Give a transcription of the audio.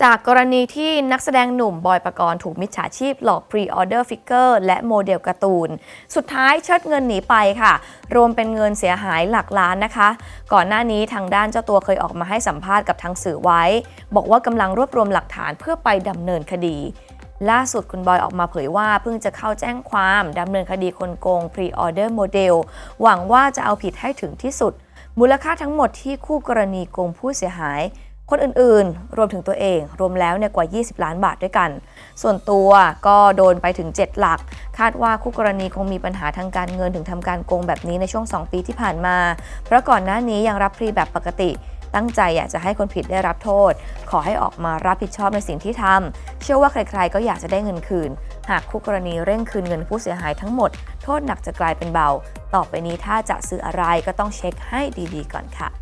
จากกรณีที่นักแสดงหนุ่มบอยปกรณ์ถูกมิจฉาชีพหลอกพรีออเดอร์ฟิกเกอร์และโมเดลการ์ตูน สุดท้ายเชิดเงินหนีไปค่ะ รวมเป็นเงินเสียหายหลักล้านนะคะ ก่อนหน้านี้ทางด้านเจ้าตัวเคยออกมาให้สัมภาษณ์กับทางสื่อไว้ บอกว่ากำลังรวบรวมหลักฐานเพื่อไปดำเนินคดีล่าสุดคุณบอยออกมาเผยว่าเพิ่งจะเข้าแจ้งความดำเนินคดีคนโกงพรีออเดอร์โมเดลหวังว่าจะเอาผิดให้ถึงที่สุด มูลค่าทั้งหมดที่คู่กรณีโกงผู้เสียหาย คนอื่นๆ รวมถึงตัวเอง รวมแล้วเนี่ยกว่า 20 ล้านบาทด้วยกัน ส่วนตัวก็โดนไปถึง 7 หลัก คาดว่าคู่กรณีคงมีปัญหาทางการเงินถึงทำการโกงแบบนี้ในช่วง 2 ปีที่ผ่านมา เพราะก่อนหน้านี้ยังรับพรีแบบปกติตั้งใจอยากจะให้คนผิดได้รับโทษ ขอให้ออกมารับผิดชอบในสิ่งที่ทำ เชื่อว่าใครๆ ก็อยากจะได้เงินคืน หากคู่กรณีเร่งคืนเงินผู้เสียหายทั้งหมด โทษหนักจะกลายเป็นเบา ต่อไปนี้ถ้าจะซื้ออะไรก็ต้องเช็คให้ดีๆ ก่อนค่ะ